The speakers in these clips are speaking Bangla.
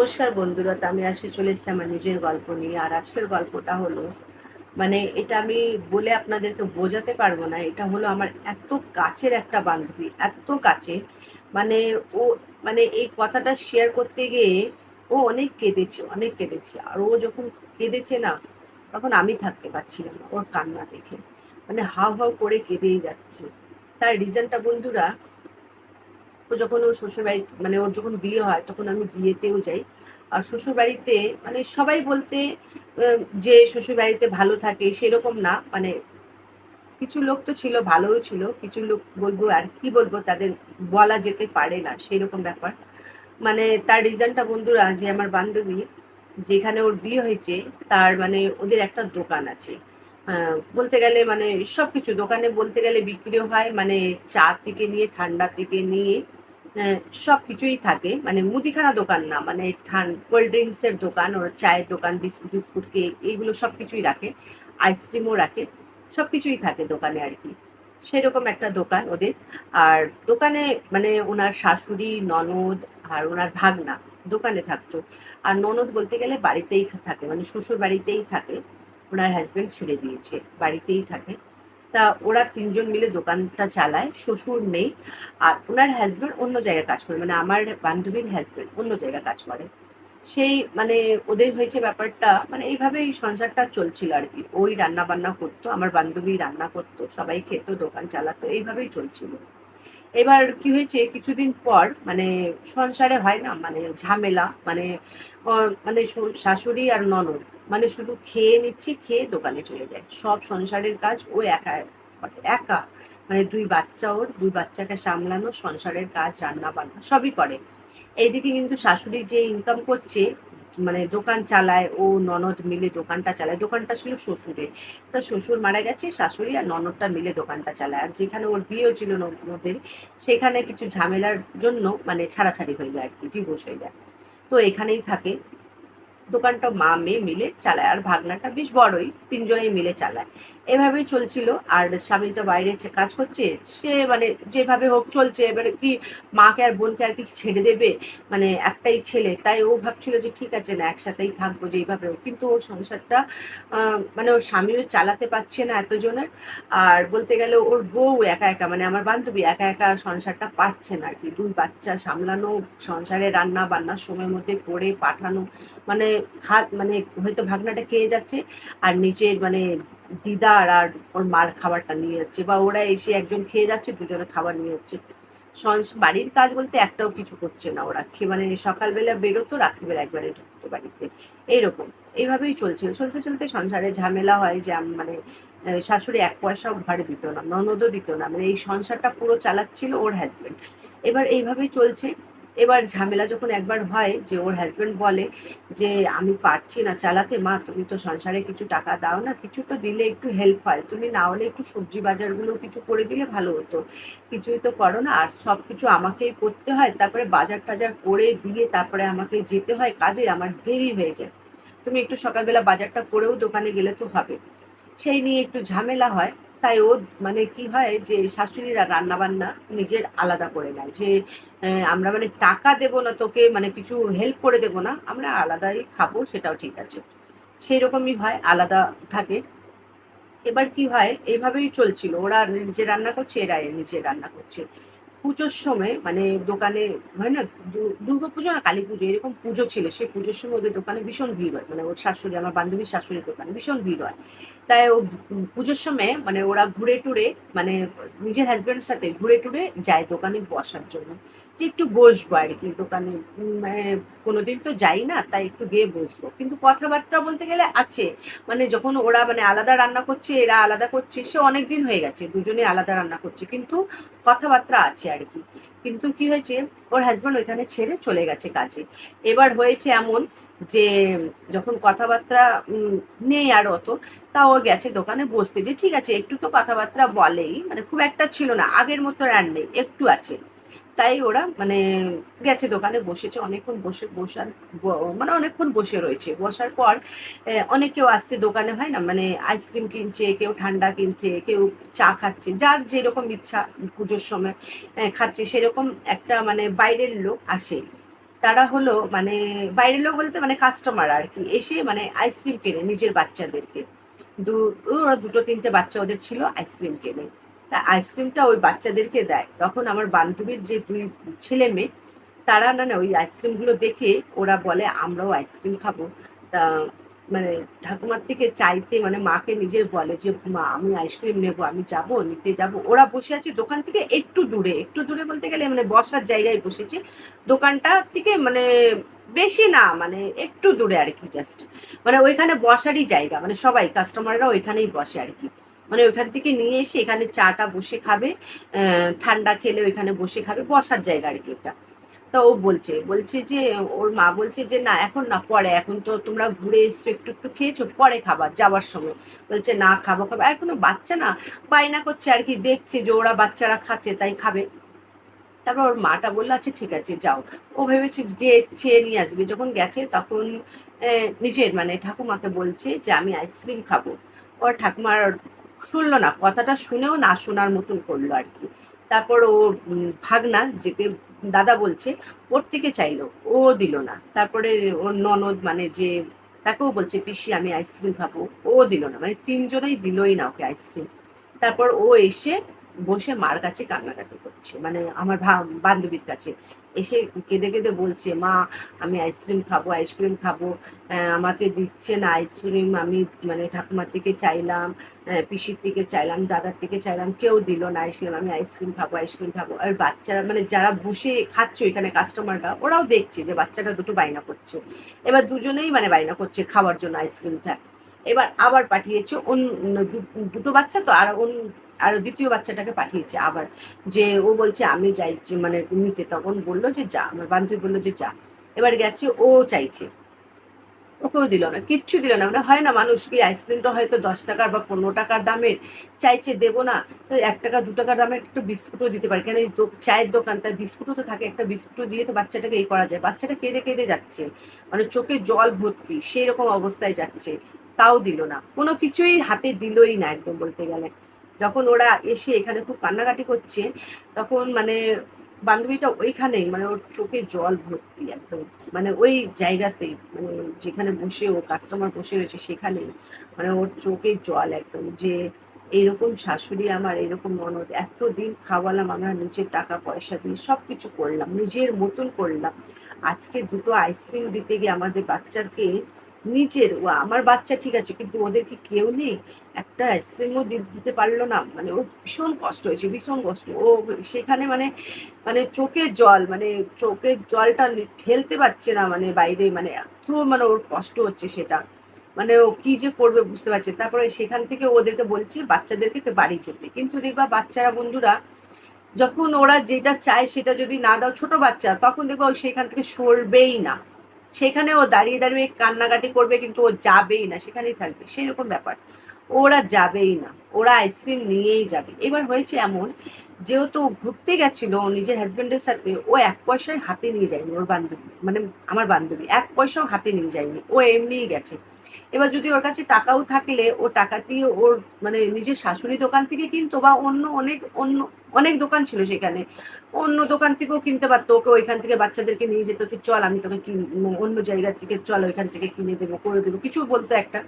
নমস্কার বন্ধুরা, তো আমি আজকে চলে এসেছি আমার নিজের গল্প নিয়ে। আর আজকের গল্পটা হলো মানে এটা আমি বলে আপনাদেরকে বোঝাতে পারব না, এটা হলো আমার এত কাছের একটা বান্ধবী, এত কাছে। মানে ও মানে এই কথাটা শেয়ার করতে গিয়ে ও অনেক কেঁদেছে অনেক কেঁদেছে। আর ও যখন কেঁদেছে না, তখন আমি থাকতে পারছিলাম না, ওর কান্না দেখে। মানে হাউ হাউ করে কেঁদেই যাচ্ছে। তার রিজনটা বন্ধুরা ও যখন ওর শ্বশুরবাড়ি মানে ওর যখন বিয়ে হয়, তখন আমি বিয়েতেও যাই। আর শ্বশুরবাড়িতে মানে সবাই বলতে যে শ্বশুরবাড়িতে ভালো থাকে সেরকম না। মানে কিছু লোক তো ছিল, ভালোও ছিল। কিছু লোক বলব আর কি বলব, তাদের বলা যেতে পারে না, সেরকম ব্যাপার। মানে তার রিজনটা বন্ধুরা, যে আমার বান্ধবী, যেখানে ওর বিয়ে হয়েছে, তার মানে ওদের একটা দোকান আছে। বলতে গেলে মানে সব কিছু দোকানে বলতে গেলে বিক্রিও হয়। মানে চা থেকে নিয়ে, ঠান্ডা থেকে নিয়ে সব কিছুই থাকে। মানে মুদিখানা দোকান না মানে কোল্ড ড্রিঙ্কসের দোকান, ওর চায়ের দোকান বিস্কুট বিস্কুট কেক, এইগুলো সব কিছুই রাখে। আইসক্রিমও রাখে। সব কিছুই থাকে দোকানে আর কি। সেরকম একটা দোকান ওদের। আর দোকানে মানে ওনার শাশুড়ি, ননদ আর ওনার ভাগনা দোকানে থাকতো। আর ননদ বলতে গেলে বাড়িতেই থাকে। মানে শ্বশুর বাড়িতেই থাকে। ওনার হাজব্যান্ড ছেড়ে দিয়েছে। বাড়িতেই থাকে। তা ওরা তিনজন মিলে দোকানটা চালায়, শ্বশুর নেই, আর ওনার হাজবেন্ড অন্য জায়গায় কাজ করে মানে আমার বান্ধবীর হাজব্যান্ড অন্য জায়গায় কাজ করে। সেই মানে ওদের হয়েছে ব্যাপারটা মানে এইভাবেই সংসারটা চলছিল আর কি। ওই রান্না বান্না করতো, আমার বান্ধবী রান্না করতো, সবাই খেত, দোকান চালাতো, এইভাবেই চলছিল। এবার কি হয়েছে, কিছুদিন পর মানে সংসারে হয় না মানে ঝামেলা মানে মানে শাশুড়ি আর ননদ। মানে শুধু খেয়ে নিচ্ছে, খেয়ে দোকানে চলে যায়। সব সংসারের কাজ ও একা। একা। মানে দুই বাচ্চা ওর, দুই বাচ্চাকে সামলানো, সংসারের কাজ রান্না বান্না সবই করে। এইদিকে কিন্তু শাশুড়ি যে ইনকাম করছে মানে দোকান চালায়, ও ননদ মিলে দোকানটা চালায়। দোকানটা ছিল শ্বশুরের। তা শ্বশুর মারা গেছে, শাশুড়ি আর ননদটা মিলে দোকানটা চালায়। আর যেখানে ওর বিয়েও ছিল ননদের, সেখানে কিছু ঝামেলার জন্য মানে ছাড়াছাড়ি হয়ে যায় আর কি ডিভোর্স হয়ে যায়। তো এখানেই থাকে। দোকানটা মা মেয়ে মিলে চালায়, আর ভাগনাটা বেশ বড়ই, তিনজনেই মিলে চালায়। এভাবেই চলছিল, আর স্বামী তো বাইরে কাজ করছে, সে মানে যেভাবে হোক চলছে, এবারে কি মাকে আর বোনকে আর কি ছেড়ে দেবে? মানে একটাই ছেলে, তাই ও ভাবছিল যে ঠিক আছে, না, একসাথেই থাকব যে এইভাবে হোক। কিন্তু ওর সংসারটা মানে ওর স্বামীও চালাতে পারছে না এতজনের। আর বলতে গেলে ওর বউ একা একা মানে আমার বান্ধবী একা একা সংসারটা পারছে না আর কি। দুই বাচ্চা সামলানো, সংসারে রান্না বান্নার সময়ের মধ্যে করে পাঠানো মানে খাত মানে হয়তো ভাগনাটা খেয়ে যাচ্ছে আর নিচের মানে দিদা আর ওর মার খাবারটা নিয়ে যাচ্ছে বা ওরা এসে একজন খেয়ে যাচ্ছে, দুজনে খাবার নিয়ে যাচ্ছে। বাড়ির কাজ বলতে একটাও কিছু করছে না ওরা। খেয়ে মানে সকালবেলা বেরোতো, রাত্রিবেলা একবারে ঢুকতো বাড়িতে। এইরকম। এইভাবেই চলছিল চলতে চলতে সংসারে ঝামেলা হয় যে মানে শাশুড়ি এক পয়সাও ঘরে দিত না, ননদও দিত না। মানে এই সংসারটা পুরো চালাচ্ছিল ওর হাজবেন্ড এবার এইভাবেই চলছে। এবার ঝামেলা যখন একবার হয় যে ওর হাজব্যান্ড বলে যে, আমি পারছি না চালাতে, মা তুমি তো সংসারে কিছু টাকা দাও না, কিছু তো দিলে একটু হেল্প হয়। তুমি না হলে একটু সবজি বাজারগুলো কিছু করে দিলে ভালো হতো। কিছুই তো করো না, আর সব কিছু আমাকেই করতে হয়। তারপরে বাজার টাজার করে দিয়ে তারপরে আমাকে যেতে হয় কাজে, আমার দেরি হয়ে যায়। তুমি একটু সকালবেলা বাজারটা করেও দোকানে গেলে তো হবে। সেই নিয়ে একটু ঝামেলা হয়। তাই ও মানে কি হয় যে শাশুড়িরা রান্নাবান্না নিজের আলাদা করে নেয় যে আমরা মানে টাকা দেব না তোকে মানে কিছু হেল্প করে দেব না, আমরা আলাদাই খাব, সেটাও ঠিক আছে। সেই রকমই হয়, আলাদা থাকে। এবার কি হয় এইভাবেই চলছিল। ওরা নিজে রান্না করছে এরা নিজে রান্না করছে। পুজোর সময় মানে দোকানে, হয় না দুর্গা পুজো না কালী পুজো, এরকম পুজো ছিল। সেই পুজোর সময় ওদের দোকানে ভীষণ ভিড় হয়। মানে ওর শাশুড়ি, আমার বান্ধবীর শাশুড়ির দোকানে ভীষণ ভিড় হয়। তাই ও পুজোর সময় মানে ওরা ঘুরে টুরে মানে নিজের হাজব্যান্ডের সাথে ঘুরে টুরে যায় দোকানে বসার জন্য। যে একটু বসবো আর কি দোকানে। মানে কোনোদিন তো যাই না, তাই একটু গিয়ে বসবো। কিন্তু কথাবার্তা বলতে গেলে আছে। মানে যখন ওরা মানে আলাদা রান্না করছে, এরা আলাদা করছে, সে অনেক দিন হয়ে গেছে, দুজনে আলাদা রান্না করছে। কিন্তু কথাবার্তা আছে আর কি। কিন্তু কি হয়েছে, ওর হাজব্যান্ড ওইখানে ছেড়ে চলে গেছে কাজে। এবার হয়েছে এমন যে, যখন কথাবার্তা নেই আর অত, তা ও গেছে দোকানে বসতে। যে ঠিক আছে, একটু তো কথাবার্তা বলেই মানে খুব একটা ছিল না, আগের মতো আর নেই, একটু আছে। তাই ওরা মানে গেছে দোকানে বসেছে, অনেকক্ষণ বসে, বসার মানে অনেকক্ষণ বসে রয়েছে। বসার পর অনেকেও আসছে দোকানে, হয় না? মানে আইসক্রিম কিনছে, কেউ ঠান্ডা কিনছে, কেউ চা খাচ্ছে। যার যেরকম ইচ্ছা, পুজোর সময় খাচ্ছে, সেরকম একটা মানে বাইরের লোক আসে। তারা হলো মানে বাইরের লোক বলতে মানে কাস্টমার আর কি। এসে মানে আইসক্রিম কেনে নিজের বাচ্চাদেরকে। দু, ওরা দুটো, তিনটে বাচ্চা ওদের ছিল, আইসক্রিম কেনে। তা আইসক্রিমটা ওই বাচ্চাদেরকে দেয়। তখন আমার বান্ধবীর যে দুই ছেলে মেয়ে, তারা না না, ওই আইসক্রিমগুলো দেখে ওরা বলে, আমরাও আইসক্রিম খাব। তা মানে ঠাকুমার থেকে চাইতে মানে মাকে নিজের বলে যে, মা, আমি আইসক্রিম নেব, আমি যাব, নিতে যাব। ওরা বসে আছে দোকান থেকে একটু দূরে একটু দূরে বলতে গেলে মানে বসার জায়গায় বসেছে। দোকানটা থেকে মানে বেশি না মানে একটু দূরে আর কি জাস্ট মানে ওইখানে বসারই জায়গা মানে সবাই কাস্টমাররা ওইখানেই বসে আর কি। মানে ওইখান থেকে নিয়ে এসে এখানে চাটা বসে খাবে ঠান্ডা খেলে ওইখানে বসে খাবে, বসার জায়গা আর কি ওটা। তা ও বলছে বলছে যে, ওর মা বলছে যে, না, এখন না, পরে, এখন তো তোমরা ঘুরে এসছো, একটু একটু খেয়েছো, পরে খাবার যাওয়ার সময়। বলছে, না, খাব খাব। আর কোনো বাচ্চা না, বায়না করছে আর কি, দেখছে যে ওরা বাচ্চারা খাচ্ছে, তাই খাবে। তারপর ওর মাটা বলল আচ্ছা ঠিক আছে, যাও। ও ভেবেছে গিয়ে চেয়ে নিয়ে আসবে। যখন গেছে তখন নিজের মানে ঠাকুমাকে বলছে যে, আমি আইসক্রিম খাব। ওর ঠাকুমার শুনলো না, কথাটা শুনেও না শোনার মতন করল আর কি। তারপর ও ভাগনা যে দাদা বলছে, ওর থেকে চাইলো, ও দিল না। তারপরে ওর ননদ মানে যে, তাকেও বলছে, পিসি, আমি আইসক্রিম খাব। ও দিল না মানে তিনজনেই দিলই না ওকে আইসক্রিম তারপর ও এসে বসে মার কাছে কান্নাকাটি করছে। মানে আমার বান্ধবীর কাছে। এসে কেঁদে কেঁদে বলছে, মা, আমি আইসক্রিম খাব আইসক্রিম খাব। আমাকে দিচ্ছে না আইসক্রিম আমি মানে ঠাকুমার থেকে চাইলাম পিসির থেকে চাইলাম, দাদার থেকে চাইলাম। কেউ দিল না আইসক্রিম আমি আইসক্রিম খাব আইসক্রিম খাব। আর বাচ্চারা মানে যারা বসে খাচ্ছে এখানে কাস্টমাররা ওরাও দেখছে যে বাচ্চাটা দুটো বায়না করছে। এবার দুজনেই মানে বায়না করছে খাওয়ার জন্য আইসক্রিমটা এবার আবার পাঠিয়েছে অন্য, দুটো বাচ্চা তো, আর আর দ্বিতীয় বাচ্চাটাকে পাঠিয়েছে আবার, যে ও বলছে, আমি যাই। মানে নিতে তখন বলল যে, যা। আমার বান্ধবী বলল যে, যা। এবার গেছে, ও চাইছে। ওকেও দিল না, কিচ্ছু দিল না। মানে হয় না মানুষ কি আইসক্রিমটা হয়তো দশ টাকার বা পনেরো টাকার দামের, চাইছে দেবো না, তো এক টাকা, দু টাকার দামের একটু বিস্কুটও দিতে পারে। কেন এই চায়ের দোকান, তার বিস্কুটও তো থাকে, একটা বিস্কুটও দিয়ে তো বাচ্চাটাকে এই করা যায়। বাচ্চাটা কেঁদে কেঁদে যাচ্ছে মানে চোখে জল ভর্তি, সেই রকম অবস্থায় যাচ্ছে, তাও দিল না। কোনো কিছুই হাতে দিলই না একদম বলতে গেলে। যখন ওরা এসে এখানে খুব কান্নাকাটি করছে, তখন মানে বান্ধবীটা ওইখানেই মানে ওর চোখে জল ভর্তি একদম। মানে ওই জায়গাতেই মানে যেখানে বসে ও কাস্টমার বসে রয়েছে সেখানেই মানে ওর চোখে জল একদম যে এইরকম শাশুড়ি আমার এরকম ননদ, এতদিন খাওয়ালাম আমরা নিজের টাকা পয়সা দিয়ে সব কিছু করলাম, নিজের মতন করলাম। আজকে দুটো আইসক্রিম দিতে গিয়ে আমাদের বাচ্চাকে নিজের ও আমার বাচ্চা ঠিক আছে, কিন্তু ওদের কি কেউ নেই? একটা আইসক্রিমও দিতে পারল না। মানে ওর ভীষণ কষ্ট হয়েছে, ভীষণ কষ্ট। ও সেখানে মানে মানে চোখের জল মানে চোখের জলটা ফেলতে পারছে না মানে বাইরে মানে এত মানে ওর কষ্ট হচ্ছে সেটা। মানে ও কি যে করবে বুঝতে পারছে তারপরে সেখান থেকে ওদেরকে বলছে, বাচ্চাদেরকে বাড়ি যেতে। কিন্তু দেখবা বাচ্চারা, বন্ধুরা, যখন ওরা যেটা চায় সেটা যদি না দাও ছোট বাচ্চা, তখন দেখব সেখান থেকে সরবেই না। সেখানে ও দাঁড়িয়ে দাঁড়িয়ে কান্নাকাটি করবে, কিন্তু ও যাবেই না, সেখানেই থাকবে। সেই রকম ব্যাপার। ওরা যাবেই না। ওরা আইসক্রিম নিয়েই যাবে। এবার হয়েছে এমন, যেহেতু ঘুরতে গেছিল নিজের হাজব্যান্ডের সাথে, ও এক পয়সায় হাতে নিয়ে যায়নি ওর বান্ধবী মানে আমার বান্ধবী, এক পয়সাও হাতে নিয়ে যায়নি। ও এমনিই গেছে। এবার যদি ওর কাছে টাকাও থাকলে, ও টাকা দিয়ে ওর মানে নিজের শাশুড়ি দোকান থেকে কিনতো বা অন্য অনেক, অন্য অনেক দোকান ছিল সেখানে। অন্য দোকান থেকেও কিনতে পারতো, ওকে ওইখান থেকে বাচ্চাদেরকে নিয়ে যেত, তুই চল, আমি তোকে কিন অন্য জায়গার থেকে চল, ওইখান থেকে কিনে দেবো, করে দেবো, কিছু বলতো একটা।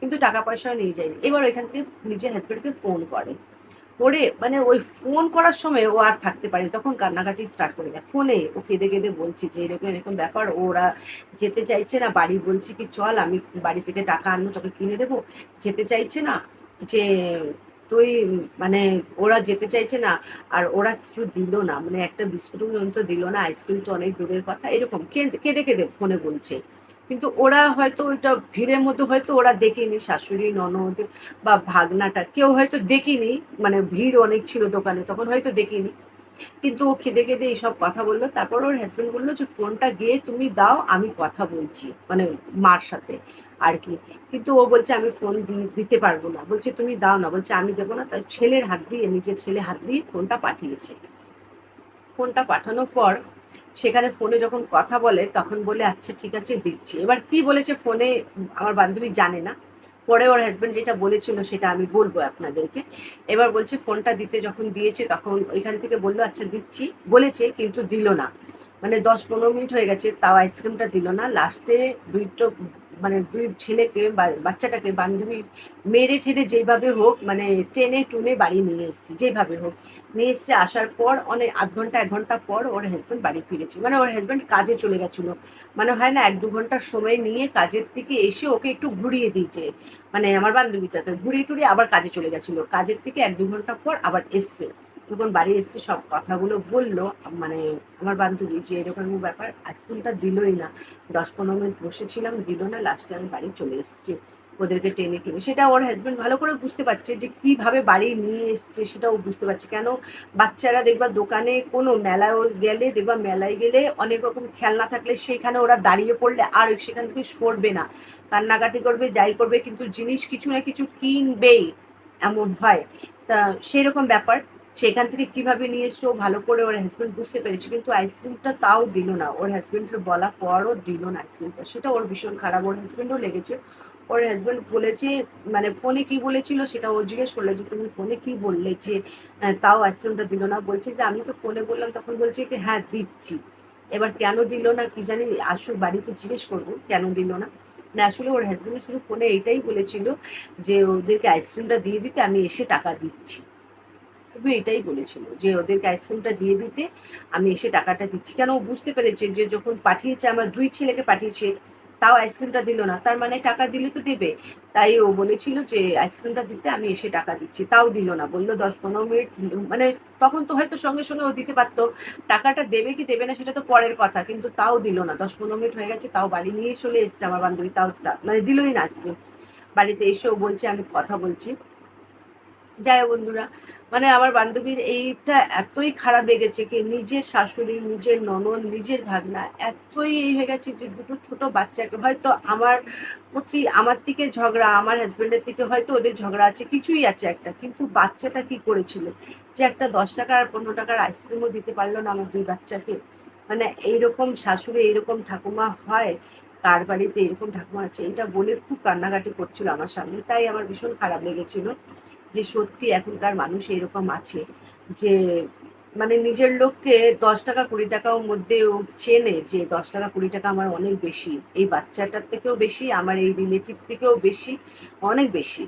কিন্তু টাকা পয়সাও নিয়ে যায়নি। এবার ওইখান থেকে নিজের হাজব্যান্ডকে ফোন করে। করে মানে ওই ফোন করার সময় ও আর থাকতে পারে তখন কান্নাকাটি স্টার্ট করে দেয়। ফোনে ও কেঁদে কেঁদে বলছি যে, এরকম এরকম ব্যাপার, ওরা যেতে চাইছে না। বাড়ি বলছি কি, চল, আমি বাড়ি থেকে টাকা আনব, তোকে কিনে দেবো। যেতে চাইছে না যে তুই মানে ওরা যেতে চাইছে না, আর ওরা কিছু দিল না মানে একটা বিস্কুট পর্যন্ত দিল না আইসক্রিম তো অনেক দূরের কথা, এরকম কেঁদে কেঁদে ফোনে বলছে। কিন্তু ওরা হয়তো ওইটা ভিড়ের মধ্যে হয়তো ওরা দেখেনি, শাশুড়ি, ননদ বা ভাগনাটা, কেউ হয়তো দেখিনি মানে ভিড় অনেক ছিল দোকানে, তখন হয়তো দেখিনি। কিন্তু ও খেদে খেদে এইসব কথা বলল। তারপর ওর হাজব্যান্ড বলল যে, ফোনটা গিয়ে তুমি দাও, আমি কথা বলছি। মানে মার সাথে আর কি। কিন্তু ও বলছে, আমি ফোন দিতে পারব না। বলছে, তুমি দাও না। বলছে, আমি দেবো না। তাই ছেলের হাত দিয়ে, নিজের ছেলে হাত দিয়ে ফোনটা পাঠিয়েছে। ফোনটা পাঠানোর পর সেখানে ফোনে যখন কথা বলে, তখন বলে আচ্ছা ঠিক আছে, দিচ্ছি। এবার কি বলেছে ফোনে, আমার বান্ধবী জানে না। পরে ওর হাজব্যান্ড যেটা বলেছিল সেটা আমি বলব আপনাদেরকে। এবার বলছে, ফোনটা দিতে যখন দিয়েছে তখন ওইখান থেকে বলল আচ্ছা দিচ্ছি। বলেছে, কিন্তু দিল না। মানে দশ পনেরো মিনিট হয়ে গেছে, তাও আইসক্রিমটা দিল না। লাস্টে দুইটো মানে দুই ছেলেকে বাচ্চাটাকে, বান্ধবীর মেরে ঠেরে যেভাবে হোক মানে টেনে টুনে বাড়ি নিয়ে এসেছি, যেভাবে হোক। নিয়ে এসছে, আসার পর অনেক আধ ঘণ্টা, এক ঘণ্টা পর ওর হাজব্যান্ড বাড়ি ফিরেছে মানে ওর হাজব্যান্ড কাজে চলে গেছিল। মানে হয় না, এক দু ঘণ্টার সময় নিয়ে কাজের থেকে এসে ওকে একটু ঘুরিয়ে দিয়েছে। মানে আমার বান্ধবীটাকে ঘুরিয়ে টুরিয়ে আবার কাজে চলে গেছিল। কাজের থেকে এক দু ঘণ্টা পর আবার এসছে। যখন বাড়ি এসছে, সব কথাগুলো বলল। মানে আমার বান্ধবী যে এরকম ব্যাপার আইসক্রিমটা দিলই না। দশ পনেরো মিনিট বসেছিলাম, দিল না লাস্টে আমি বাড়ি চলে এসেছি। ওদেরকে টেনে টুনে। সেটা ওর হাজব্যান্ড ভালো করে বুঝতে পারছে যে কীভাবে বাড়ি নিয়ে এসছে সেটাও বুঝতে পারছে। কেন বাচ্চারা দেখবা দোকানে কোনো মেলায় গেলে, দেখবা মেলায় গেলে অনেক রকম খেলনা থাকলে সেইখানে ওরা দাঁড়িয়ে পড়লে আর সেখান থেকে সরবে না। কান্নাকাটি করবে, যাই করবে, কিন্তু জিনিস কিছু না কিছু কিনবেই, এমন হয়। তা সেই রকম ব্যাপার। সেখান থেকে কীভাবে নিয়ে এসছো ভালো করে ওর হাজব্যান্ড বুঝতে পেরেছে, কিন্তু আইসক্রিমটা তাও দিল না। ওর হাজব্যান্ডের বলা পরও দিল না আইসক্রিমটা সেটা ওর ভীষণ খারাপ। ওর হাজব্যান্ডও লেগেছে। ওর হাজব্যান্ড বলেছে মানে ফোনে কি বলেছিল সেটা ও জিজ্ঞেস করল যে, তুমি ফোনে কি বললে যে তাও আইসক্রিমটা দিল না? বলছে যে, আমি তো ফোনে বললাম। তখন বলছে কি হ্যাঁ দিচ্ছি। এবার কেন দিল না কি জানি, আসুক বাড়িতে জিজ্ঞেস করব, কেন দিল না? না, আসলে ওর হাজব্যান্ড শুধু ফোনে এইটাই বলেছিল যে, ওদেরকে আইসক্রিমটা দিয়ে দিতে, আমি এসে টাকা দিচ্ছি। শুধু এটাই বলেছিল যে ওদেরকে আইসক্রিমটা দিয়ে দিতে আমি এসে টাকাটা দিচ্ছি। কেন ও বুঝতে পেরেছে যে যখন পাঠিয়েছে, আমার দুই ছেলেকে পাঠিয়েছে, তাও আইসক্রিমটা দিল না। তার মানে টাকা দিলে তো দেবে। তাই ও বলেছিল যে আইসক্রিমটা দিতে আমি এসে টাকা দিচ্ছি। তাও দিল না। বলল, দশ, পনেরো মিনিট মানে তখন তো হয়তো সঙ্গে সঙ্গে ও দিতে পারতো। টাকাটা দেবে কি দেবে না সেটা তো পরের কথা। কিন্তু তাও দিল না। দশ, পনেরো মিনিট হয়ে গেছে, তাও বাড়ি নিয়ে চলে এসছে আমার বান্ধবী। তাও মানে দিলই না আইসক্রিম। বাড়িতে এসেও বলছে, আমি কথা বলছি। যাই বন্ধুরা। মানে আমার বান্ধবীর এইটা এতই খারাপ লেগেছে কি, নিজের শাশুড়ি, নিজের ননদ, নিজের ভাগনা, এতই এই হয়ে গেছে যে দুটো ছোট বাচ্চাকে হয়তো আমার প্রতি, আমার থেকে ঝগড়া, আমার হাজব্যান্ডের থেকে হয়তো ওদের ঝগড়া আছে, কিছুই আছে একটা। কিন্তু বাচ্চাটা কি করেছিল? যে একটা দশ টাকা আর পনেরো টাকার আইসক্রিমও দিতে পারল না আমার দুই বাচ্চাকে। মানে এইরকম শাশুড়ি, এইরকম ঠাকুমা হয়, কার বাড়িতে এরকম ঠাকুমা আছে, এটা বলে খুব কান্নাকাটি করছিল আমার সামনে তাই আমার ভীষণ খারাপ লেগেছিল। যে সত্যি এখনকার মানুষ এরকম আছে যে মানে নিজের লোককে দশ টাকা কুড়ি টাকার মধ্যেও চেনে যে দশ টাকা কুড়ি টাকা আমার অনেক বেশি, এই বাচ্চাটার থেকেও বেশি, আমার এই রিলেটিভ থেকেও বেশি, অনেক বেশি,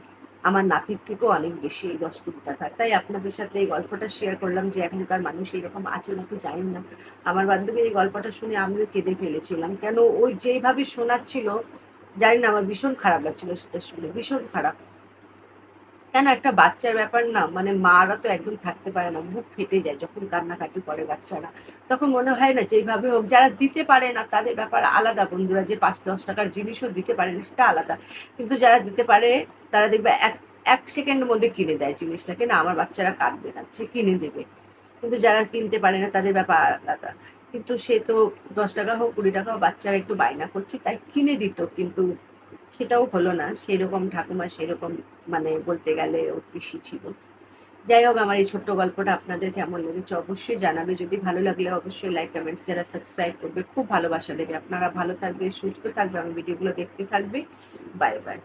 আমার নাতির থেকেও অনেক বেশি এই দশ কুড়ি টাকা। তাই আপনাদের সাথে এই গল্পটা শেয়ার করলাম যে এখনকার মানুষ এরকম আছে নাকি জানি না। আমার বান্ধবীর এই গল্পটা শুনে আমিও কেঁদে ফেলেছিলাম। কেন ওই যেইভাবে শোনাচ্ছিল, জানি না, আমার ভীষণ খারাপ লাগছিল সেটা শুনে, ভীষণ খারাপ। কেন একটা বাচ্চার ব্যাপার না? মানে মারা তো একদম থাকতে পারে না, মুখ ফেটে যায় যখন কান্নাকাটি করে বাচ্চারা। তখন মনে হয় না যেইভাবে হোক, যারা দিতে পারে না তাদের ব্যাপার আলাদা বন্ধুরা, যে পাঁচ, দশ টাকার জিনিসও দিতে পারে না, সেটা আলাদা। কিন্তু যারা দিতে পারে, তারা দেখবে এক এক সেকেন্ডের মধ্যে কিনে দেয় জিনিসটাকে। না, আমার বাচ্চারা কাঁদবে না, সে কিনে দেবে। কিন্তু যারা কিনতে পারে না, তাদের ব্যাপার আলাদা। কিন্তু সে তো দশ টাকা হোক, কুড়ি টাকা হোক, বাচ্চারা একটু বায়না করছে, তাই কিনে দিত। কিন্তু সেটাও হলো না। সেরকম ঠাকুমা সেরকম মানে বলতে গেলে ও পিসি ছিল। যাই হোক, আমার এই ছোট্ট গল্পটা আপনাদের কেমন লেগেছে অবশ্যই জানাবে। যদি ভালো লাগলে অবশ্যই লাইক কমেন্ট যারা সাবস্ক্রাইব করবে। খুব ভালোবাসা দেবে। আপনারা ভালো থাকবে, সুস্থ থাকবে আমি ভিডিওগুলো দেখতে থাকবে। Bye bye